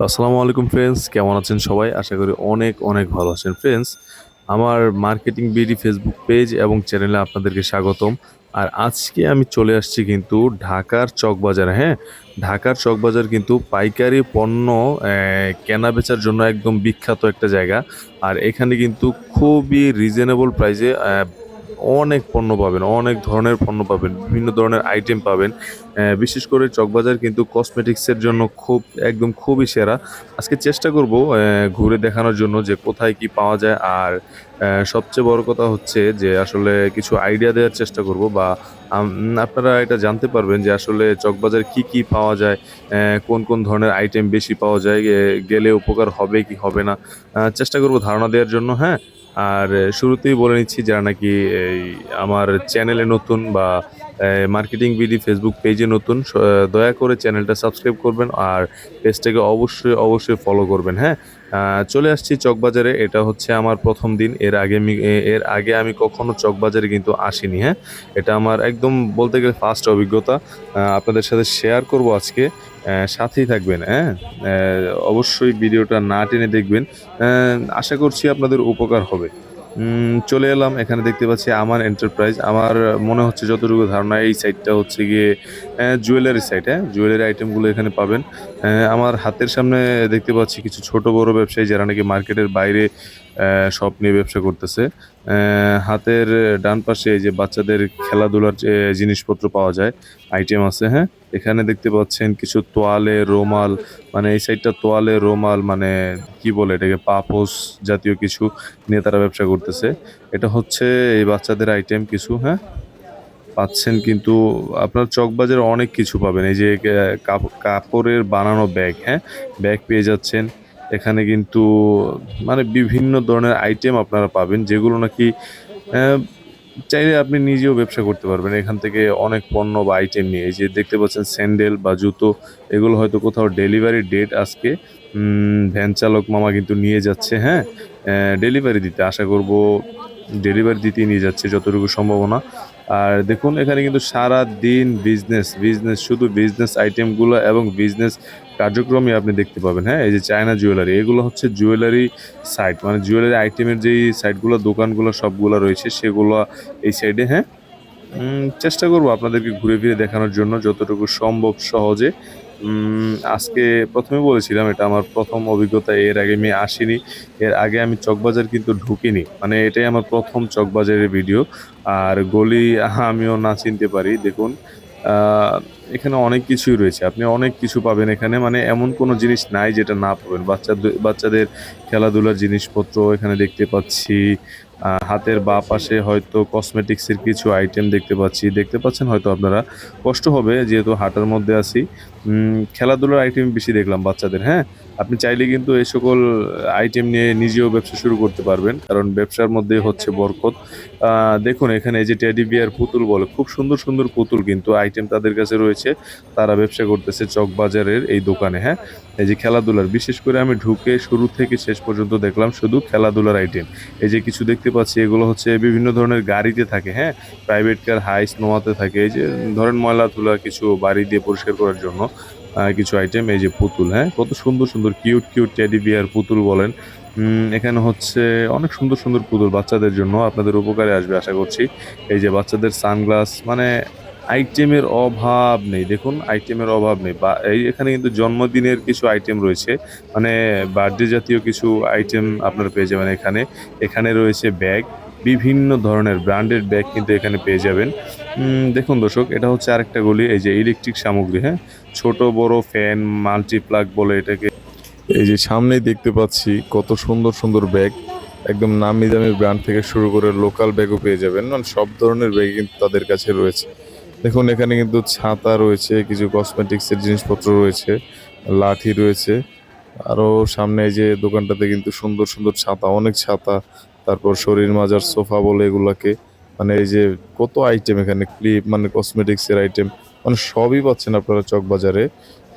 আসসালামু আলাইকুম ফ্রেন্ডস কেমন আছেন সবাই? আশা করি অনেক অনেক ভালো আছেন ফ্রেন্ডস আমার মার্কেটিং বিডি ফেসবুক পেজ এবং চ্যানেলে আপনাদেরকে স্বাগতম। আর আজকে আমি চলে আসছি কিন্তু ঢাকার চকবাজারে হ্যাঁ? ঢাকার চকবাজার কিন্তু পাইকারি পণ্য কেনা বেচার জন্য একদম বিখ্যাত একটা জায়গা। আর এখানে কিন্তু খুবই রিজনেবল প্রাইসে অনেক পণ্য পাবেন, অনেক ধরনের পণ্য পাবেন, বিভিন্ন ধরনের আইটেম পাবেন। বিশেষ করে চকবাজার কিন্তু কসমেটিক্সের জন্য খুব, একদম খুবই সেরা। আজকে চেষ্টা করব ঘুরে দেখানোর জন্য যে কোথায় কি পাওয়া যায়। আর সবচেয়ে বড় কথা হচ্ছে যে আসলে কিছু আইডিয়া দেওয়ার চেষ্টা করব বা আপনারা এটা জানতে পারবেন যে আসলে চকবাজার কি কি পাওয়া যায় কোন কোন ধরনের আইটেম বেশি পাওয়া যায় গেলে উপকার হবে কি হবে না। চেষ্টা করব ধারণা দেওয়ার জন্য হ্যাঁ? আর শুরুতেই বলে নিচ্ছি যারা নাকি এই আমার চ্যানেলে নতুন বা মার্কেটিং বিডি ফেসবুক পেজে নতুন দয়া করে চ্যানেলটা সাবস্ক্রাইব করবেন আর পেজটাকে অবশ্যই অবশ্যই ফলো করবেন হ্যাঁ? চলে আসছি চকবাজারে। এটা হচ্ছে আমার প্রথম দিন। এর আগে এর আগে আমি কখনো চকবাজারে কিন্তু আসিনি হ্যাঁ? এটা আমার একদম বলতে গেলে ফার্স্ট অভিজ্ঞতা। আপনাদের সাথে শেয়ার করব আজকে। সাথেই থাকবেন হ্যাঁ? অবশ্যই ভিডিওটা না টেনে দেখবেন। আশা করছি আপনাদের উপকার হবে। চলে এলাম। এখানে দেখতে পাচ্ছি আমার এন্টারপ্রাইজ আমার মনে হচ্ছে যতটুকু ধারণা, এই সাইডটা হচ্ছে গিয়ে জুয়েলারি সাইড হ্যাঁ? জুয়েলারি আইটেমগুলো এখানে পাবেন। আমার হাতের সামনে দেখতে পাচ্ছি কিছু ছোট বড় ব্যবসায়ী যারা নাকি মার্কেটের বাইরে শপ নিয়ে ব্যবসা করতেছে। হাতের ডান পাশে এই যে বাচ্চাদের খেলাধুলার জিনিসপত্র পাওয়া যায়, আইটেম আছে হ্যাঁ? এখানে দেখতে পাচ্ছেন কিছু তোয়ালে, রোমাল মানে এই সাইডটা তোয়ালে, রোমাল মানে কি বলে এটাকে পাপোস জাতীয় কিছু নিয়ে তারা ব্যবসা করতেছে। এটা হচ্ছে এই বাচ্চাদের আইটেম কিছু হ্যাঁ? পাচ্ছেন কিন্তু আপনার চকবাজারে অনেক কিছু পাবেন। এই যে কাপড়ের বানানো ব্যাগ হ্যাঁ? ব্যাগ পেয়ে যাচ্ছেন। এখানে কিন্তু মানে বিভিন্ন ধরনের আইটেম আপনারা পাবেন, যেগুলো নাকি চাইলে আপনি নিজেও ব্যবসা করতে পারবেন। এখান থেকে অনেক পণ্য বা আইটেম নিয়ে, এই যে দেখতে পাচ্ছেন স্যান্ডেল বা জুতো, এগুলো হয়তো কোথাও ডেলিভারি ডেট আজকে ভ্যান চালক মামা কিন্তু নিয়ে যাচ্ছে হ্যাঁ? ডেলিভারি দিতে, আশা করব ডেলিভারি দিতেই নিয়ে যাচ্ছে, যতটুকু সম্ভাবনা। আর দেখুন, এখানে কিন্তু সারা দিন বিজনেস বিজনেস শুধু বিজনেস আইটেমগুলো এবং বিজনেস কার্যক্রমই আপনি দেখতে পাবেন। হ্যাঁ এই যে চায়না জুয়েলারি এগুলো হচ্ছে জুয়েলারি সাইট মানে জুয়েলারি আইটেমের যেই সাইটগুলো দোকানগুলো সবগুলো রয়েছে, সেগুলো এই সাইডে হ্যাঁ? চেষ্টা করব আপনাদেরকে ঘুরে ফিরে দেখানোর জন্য, যতটুকু সম্ভব সহজে। আজকে প্রথমে বলেছিলাম, এটা আমার প্রথম অভিজ্ঞতা, এর আগে আমি আসিনি। এর আগে আমি চকবাজার কিন্তু ঢুকিনি। মানে এটাই আমার প্রথম চকবাজারের ভিডিও। আর গলি আমিও না চিনতে পারি। দেখুন এখানে অনেক কিছুই রয়েছে। আপনি অনেক কিছু পাবেন এখানে। মানে এমন কোনো জিনিস নাই যেটা না পাবেন। বাচ্চাদের বাচ্চাদের খেলাধুলার জিনিসপত্র এখানে দেখতে পাচ্ছি। হাতের বা পাশে হয়তো কসমেটিক্সের কিছু আইটেম দেখতে পাচ্ছি। দেখতে পাচ্ছেন হয়তো আপনারা। কষ্ট হবে, যেহেতু হাটার মধ্যে আছি। খেলাধুলার আইটেম বেশি দেখলাম বাচ্চাদের হ্যাঁ? আপনি চাইলে কিন্তু এই সকল আইটেম নিয়ে নিজেও ব্যবসা শুরু করতে পারবেন, কারণ ব্যবসার মধ্যে হচ্ছে বরকত। দেখুন, এখানে এই যে টেডি বিয়ার পুতুল বলে, খুব সুন্দর সুন্দর পুতুল কিন্তু আইটেম তাদের কাছে রয়েছে। তারা ব্যবসা করতেছে চকবাজারের এই দোকানে হ্যাঁ? এই যে খেলাধুলার, বিশেষ করে আমি ঢুকে শুরু থেকে শেষ পর্যন্ত দেখলাম শুধু খেলাধুলার আইটেম এই যে কিছু দেখতে পাচ্ছি, এগুলো হচ্ছে বিভিন্ন ধরনের গাড়িতে থাকে হ্যাঁ? প্রাইভেট কার হাইস নোয়াতে থাকে। এই যে ধরেন ময়লা তুলা কিছু বাড়ি দিয়ে পরিষ্কার করার জন্য। কিছু আইটেম এই যে পুতুল হ্যাঁ? কত সুন্দর সুন্দর কিউট কিউট টেডি বিয়ার পুতুল বলেন। এখানে হচ্ছে অনেক সুন্দর সুন্দর পুতুল বাচ্চাদের জন্য আপনাদের উপকারে আসবে, আশা করছি। এই যে বাচ্চাদের সানগ্লাস মানে আইটেমের অভাব নেই। দেখুন আইটেমের অভাব নেই। বা, এই এখানে কিন্তু জন্মদিনের কিছু আইটেম রয়েছে। মানে বার্থডে জাতীয় কিছু আইটেম আপনারা পেয়ে যাবেন এখানে। এখানে রয়েছে ব্যাগ বিভিন্ন ধরনের ব্র্যান্ডেড ব্যাগ কিন্তু এখানে পেয়ে যাবেন। দেখুন দর্শক, এটা হচ্ছে আরেকটা গলি, এই যে ইলেকট্রিক সামগ্রী হ্যাঁ? ছোট, বড় ফ্যান মাল্টিপ্লাগ বলে এটাকে। এই যে সামনেই দেখতে পাচ্ছি কত সুন্দর সুন্দর ব্যাগ একদম নামি দামি ব্র্যান্ড থেকে শুরু করে লোকাল ব্যাগও পেয়ে যাবেন। মানে সব ধরনের ব্যাগ কিন্তু তাদের কাছে রয়েছে। দেখুন, এখানে কিন্তু ছাতা রয়েছে, কিছু কসমেটিক্সের জিনিসপত্র রয়েছে, লাঠি রয়েছে। আরও সামনে যে দোকানটাতে কিন্তু সুন্দর সুন্দর ছাতা, অনেক ছাতা। তারপর শরীর মাজার, সোফা বলে এগুলাকে। মানে এই যে কত আইটেম এখানে ক্লিপ মানে কসমেটিক্সের আইটেম মানে সবই পাচ্ছেন আপনারা চকবাজারে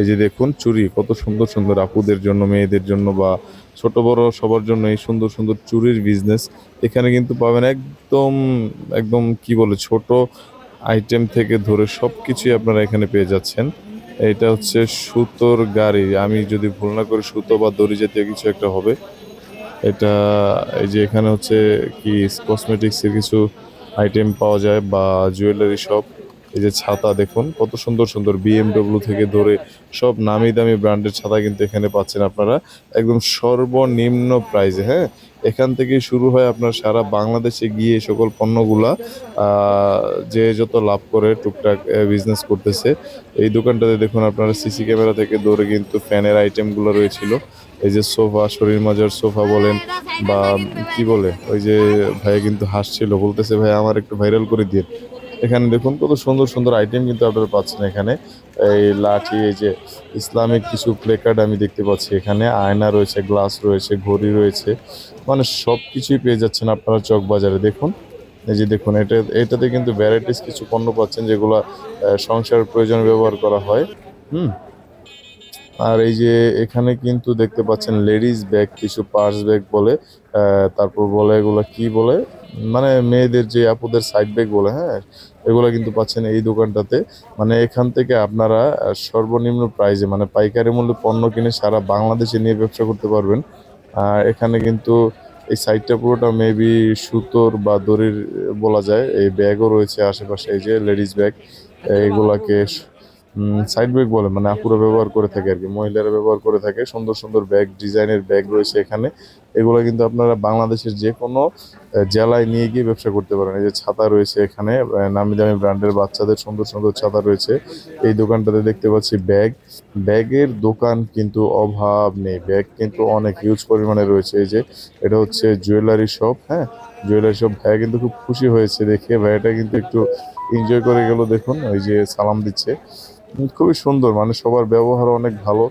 এই যে দেখুন চুড়ি কত সুন্দর সুন্দর আপুদের জন্য, মেয়েদের জন্য বা ছোট বড় সবার জন্য এই সুন্দর সুন্দর চুরির বিজনেস এখানে কিন্তু পাবেন একদম একদম কি বলে, ছোট আইটেম থেকে ধরে সব কিছুই আপনারা এখানে পেয়ে যাচ্ছেন। এটা হচ্ছে সুতোর গাড়ি। আমি যদি ভুল না করি, সুতো বা দড়ি জাতীয় কিছু একটা হবে। এটা এই যে এখানে হচ্ছে কি কসমেটিক্সের কিছু আইটেম পাওয়া যায় বা জুয়েলারি শপ এই যে ছাতা দেখুন, কত সুন্দর সুন্দর বিএমডব্লিউ থেকে ধরে সব নামি দামি ব্র্যান্ডের ছাতা কিন্তু এখানে পাচ্ছেন আপনারা। একদম সর্বনিম্ন প্রাইসে হ্যাঁ? এখান থেকে শুরু হয় আপনার সারা বাংলাদেশে গিয়ে সকল পণ্যগুলা যে যত লাভ করে টুকটাক বিজনেস করতেছে। এই দোকানটাতে দেখুন আপনারা সিসি ক্যামেরা থেকে ধরে কিন্তু ফ্যানের আইটেমগুলো রয়েছিল। এই যে সোফা, শরীর মাজার সোফা বলেন বা কি বলে? ওই যে ভাইয়া কিন্তু হাসছিল, বলতেছে ভাই আমার একটু ভাইরাল করে দিন এখানে দেখুন কত সুন্দর সুন্দর আইটেম কিন্তু আপনারা পাচ্ছেন এখানে। এই লাঠি, এই যে ইসলামিক কিছু প্লেকার্ড আমি দেখতে পাচ্ছি এখানে। আয়না রয়েছে গ্লাস রয়েছে, ঘড়ি রয়েছে। মানে সব কিছুই পেয়ে যাচ্ছেন আপনারা চক বাজারে। দেখুন, এই যে দেখুন, এটা, এটাতে কিন্তু ভ্যারাইটিস কিছু পণ্য পাচ্ছেন যেগুলো সংসার প্রয়োজনে ব্যবহার করা হয়। হুম। আর এই যে এখানে কিন্তু দেখতে পাচ্ছেন লেডিস ব্যাগ কিছু পার্স ব্যাগ বলে তারপর বলে এগুলো কি বলে? মানে মেয়েদের যে আপুদের সাইড ব্যাগ বলে হ্যাঁ? এগুলো কিন্তু পাচ্ছেন এই দোকানটাতে। মানে এখান থেকে আপনারা সর্বনিম্ন প্রাইজে মানে পাইকারি মূল্যে পণ্য কিনে সারা বাংলাদেশে নিয়ে ব্যবসা করতে পারবেন। আর এখানে কিন্তু এই সাইডটা পুরোটা মেবি সুতোর বা দড়ির বলা যায়। এই ব্যাগও রয়েছে আশেপাশে, এই যে লেডিস ব্যাগ এগুলাকে সাইড ব্যাগ বলে মানে আপুরা ব্যবহার করে থাকে আর কি। মহিলারা ব্যবহার করে থাকে, সুন্দর সুন্দর ব্যাগ ডিজাইনের ব্যাগ রয়েছে এখানে। এগুলো কিন্তু আপনারা বাংলাদেশের যে কোনো জেলায় নিয়ে গিয়ে ব্যবসা করতে পারেন। এই যে ছাতা রয়েছে এখানে নামি দামি ব্র্যান্ডের বাচ্চাদের সুন্দর সুন্দর ছাতা রয়েছে। এই দোকানটাতে দেখতে পাচ্ছি ব্যাগ ব্যাগের দোকান কিন্তু অভাব নেই। ব্যাগ কিন্তু অনেক হিউজ পরিমাণে রয়েছে। এই যে এটা হচ্ছে জুয়েলারি শপ হ্যাঁ? জুয়েলারি শপ ভাইয়া কিন্তু খুব খুশি হয়েছে দেখে। ভাইয়াটা কিন্তু একটু এনজয় করে গেল দেখুন। ওই যে সালাম দিচ্ছে। খুবই সুন্দর মানে সবার ব্যবহার অনেক ভালো।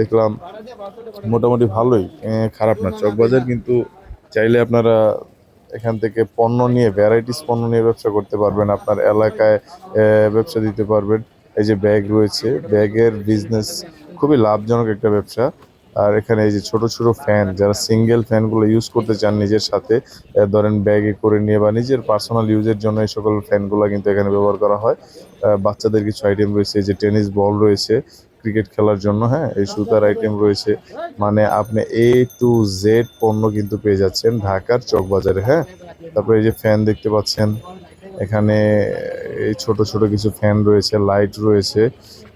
দেখলাম মোটামুটি ভালোই খারাপ না চকবাজার কিন্তু চাইলে আপনারা এখান থেকে পণ্য নিয়ে ভ্যারাইটিস পণ্য নিয়ে ব্যবসা করতে পারবেন। আপনার এলাকায় ব্যবসা দিতে পারবেন। এই যে ব্যাগ রয়েছে ব্যাগের বিজনেস খুবই লাভজনক একটা ব্যবসা। আর এখানে এই যে ছোট ছোট ফ্যান যারা সিঙ্গেল ফ্যানগুলো ইউজ করতে চান নিজের সাথে ধরেন ব্যাগে করে নিয়ে বা নিজের পার্সোনাল ইউজের জন্য এই সকল ফ্যানগুলো কিন্তু এখানে ব্যবহার করা হয়। বাচ্চাদের কিছু আইটেম রয়েছে যে টেনিস বল রয়েছে ক্রিকেট খেলার জন্য হ্যাঁ এই সুতার আইটেম রয়েছে। মানে আপনি এ টু জেড পণ্য কিন্তু পেয়ে যাচ্ছেন ঢাকার চকবাজারে হ্যাঁ। তারপরে এই যে ফ্যান দেখতে পাচ্ছেন, এখানে এই ছোট ছোট কিছু ফ্যান রয়েছে লাইট রয়েছে।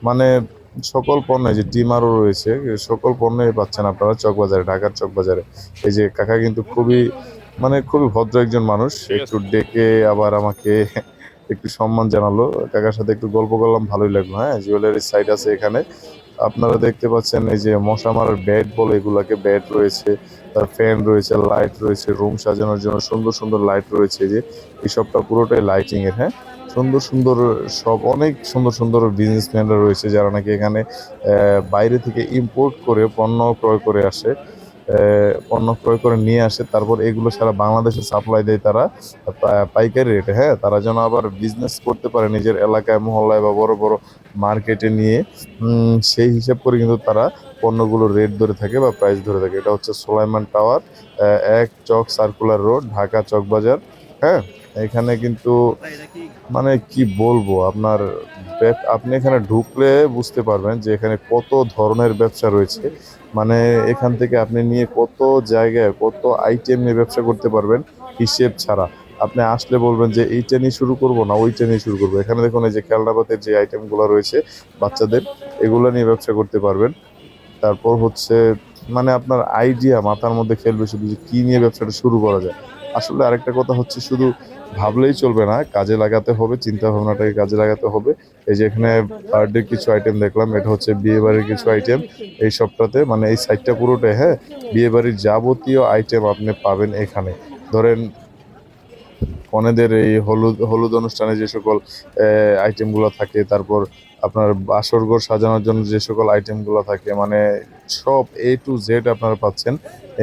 মানে সকল পণ্য যে ডিমারও রয়েছে সকল পণ্যই পাচ্ছেন আপনারা চকবাজারে ঢাকার চকবাজারে। এই যে কাকা কিন্তু খুবই মানে খুবই ভদ্র একজন মানুষ একটু ডেকে আবার আমাকে একটু সম্মান জানালো। কাকার সাথে একটু গল্প করলাম ভালোই লাগল হ্যাঁ? জুয়েলারি সাইট আছে এখানে। আপনারা দেখতে পাচ্ছেন এই যে মশা মারার ব্যাট বলে এগুলাকে ব্যাট রয়েছে তার ফ্যান রয়েছে লাইট রয়েছে রুম সাজানোর জন্য সুন্দর সুন্দর লাইট রয়েছে যে এই সবটা পুরোটাই লাইটিং এর হ্যাঁ? সুন্দর সুন্দর সব, অনেক সুন্দর সুন্দর বিজনেসম্যানরা রয়েছে যারা নাকি এখানে বাইরে থেকে ইম্পোর্ট করে পণ্য ক্রয় করে আসে পণ্য ক্রয় করে নিয়ে আসে, তারপর এগুলো সারা বাংলাদেশে সাপ্লাই দেয় তারা পাইকারি রেটে হ্যাঁ? তারা যেন আবার বিজনেস করতে পারে নিজের এলাকায়, মহল্লায় বা বড় বড় মার্কেটে নিয়ে সেই হিসাব করে কিন্তু তারা পণ্যগুলোর রেট ধরে থাকে বা প্রাইস ধরে থাকে। এটা হচ্ছে সোলাইমান টাওয়ার এক চক সার্কুলার রোড ঢাকা চকবাজার হ্যাঁ? এখানে কিন্তু মানে কি বলব, আপনার আপনি এখানে ঢুকলে বুঝতে পারবেন যে এখানে কত ধরনের ব্যবসা রয়েছে। মানে এখান থেকে আপনি নিয়ে কত জায়গায় কত আইটেম নিয়ে ব্যবসা করতে পারবেন হিসেব ছাড়া। আপনি আসলে বলবেন যে এইটা নিয়ে শুরু করব না ওইটা নিয়ে শুরু করব। এখানে দেখুন এই যে খেলনাপাতের যে আইটেমগুলো রয়েছে বাচ্চাদের, এগুলো নিয়ে ব্যবসা করতে পারবেন। তারপর হচ্ছে মানে আপনার আইডিয়া মাথার মধ্যে খেলবে শুধু যে কী নিয়ে ব্যবসাটা শুরু করা যায়। আসলে আরেকটা কথা হচ্ছে শুধু ভাবলেই চলবে না, কাজে লাগাতে হবে চিন্তা ভাবনাটাকে কাজে লাগাতে হবে। এই যে এখানে বার্থডে কিছু আইটেম দেখলাম, এটা হচ্ছে বিয়ে বাড়ির কিছু আইটেম এই সবটাতে মানে এই সাইডটা পুরোটাই হ্যাঁ? বিয়ে বাড়ির যাবতীয় আইটেম আপনি পাবেন এখানে। ধরেন, কনেদের এই হলুদ হলুদ অনুষ্ঠানে যে সকল আইটেমগুলো থাকে, তারপর আপনার বাসরঘর সাজানোর জন্য যে সকল আইটেমগুলো থাকে মানে সব এ টু জেড আপনারা পাচ্ছেন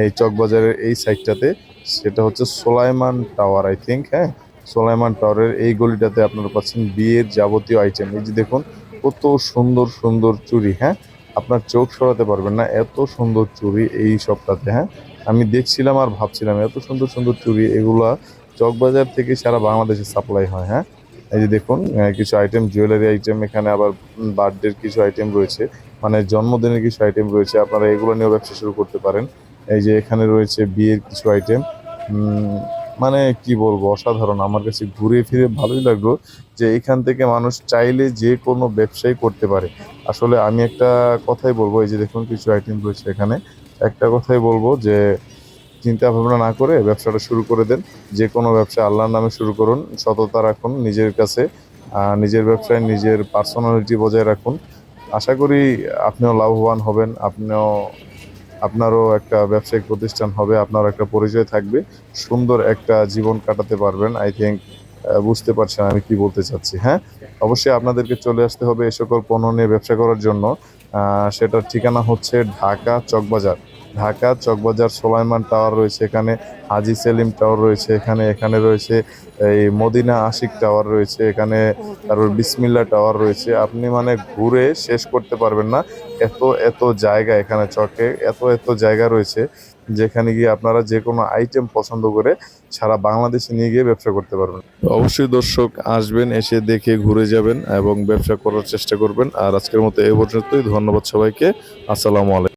এই চকবাজারের এই সাইডটাতে সেটা হচ্ছে সোলাইমান টাওয়ার আই থিঙ্ক হ্যাঁ? সোলাইমান টাওয়ারের এই গলিটাতে আপনারা পাচ্ছেন বিয়ের যাবতীয় আইটেম এই যে দেখুন, কত সুন্দর সুন্দর চুরি হ্যাঁ? আপনার চোখ সরাতে পারবেন না, এত সুন্দর চুরি এই সবটাতে হ্যাঁ? আমি দেখছিলাম আর ভাবছিলাম, এত সুন্দর সুন্দর চুরি এগুলা চকবাজার থেকে সারা বাংলাদেশে সাপ্লাই হয় হ্যাঁ? এই যে দেখুন কিছু আইটেম জুয়েলারি আইটেম এখানে আবার বার্থডের কিছু আইটেম রয়েছে মানে জন্মদিনের কিছু আইটেম রয়েছে, আপনারা এগুলো নিয়েও ব্যবসা শুরু করতে পারেন। এই যে এখানে রয়েছে বিয়ের কিছু আইটেম মানে কি বলব, অসাধারণ। আমার কাছে ঘুরে ফিরে ভালোই লাগল যে এখান থেকে মানুষ চাইলে যে কোনো ব্যবসাই করতে পারে। আসলে আমি একটা কথাই বলব, এই যে দেখুন কিছু আইটেম রয়েছে এখানে। একটা কথাই বলব যে চিন্তা ভাবনা না করে ব্যবসাটা শুরু করে দেন। যে কোনো ব্যবসা আল্লাহর নামে শুরু করুন, সততা রাখুন, নিজের কাছে নিজের ব্যবসায় নিজের পার্সোনালিটি বজায় রাখুন। আশা করি আপনিও লাভবান হবেন, আপনিও আপনারও একটা ব্যবসায়িক প্রতিষ্ঠান হবে আপনারও একটা পরিচয় থাকবে, সুন্দর একটা জীবন কাটাতে পারবেন আই থিঙ্ক বুঝতে পারছেন আমি কি বলতে চাচ্ছি হ্যাঁ? অবশ্যই আপনাদেরকে চলে আসতে হবে এ সকল পণ্য নিয়ে ব্যবসা করার জন্য সেটার ঠিকানা হচ্ছে ঢাকা চকবাজার। ঢাকা, চকবাজার, সোলাইমান টাওয়ার রয়েছে এখানে, হাজি সেলিম টাওয়ার রয়েছে এখানে এখানে রয়েছে এই মদিনা আশিক টাওয়ার রয়েছে এখানে, তারপর বিসমিল্লা টাওয়ার রয়েছে। আপনি মানে ঘুরে শেষ করতে পারবেন না। এত এত জায়গা এখানে চকে, এত এত জায়গা রয়েছে যেখানে গিয়ে আপনারা যে কোনো আইটেম পছন্দ করে সারা বাংলাদেশে নিয়ে গিয়ে ব্যবসা করতে পারবেন। অবশ্যই দর্শক আসবেন, এসে দেখে ঘুরে যাবেন এবং ব্যবসা করার চেষ্টা করবেন। আর আজকের মতো এ পর্যন্তই। ধন্যবাদ সবাইকে। আসসালামু আলাইকুম।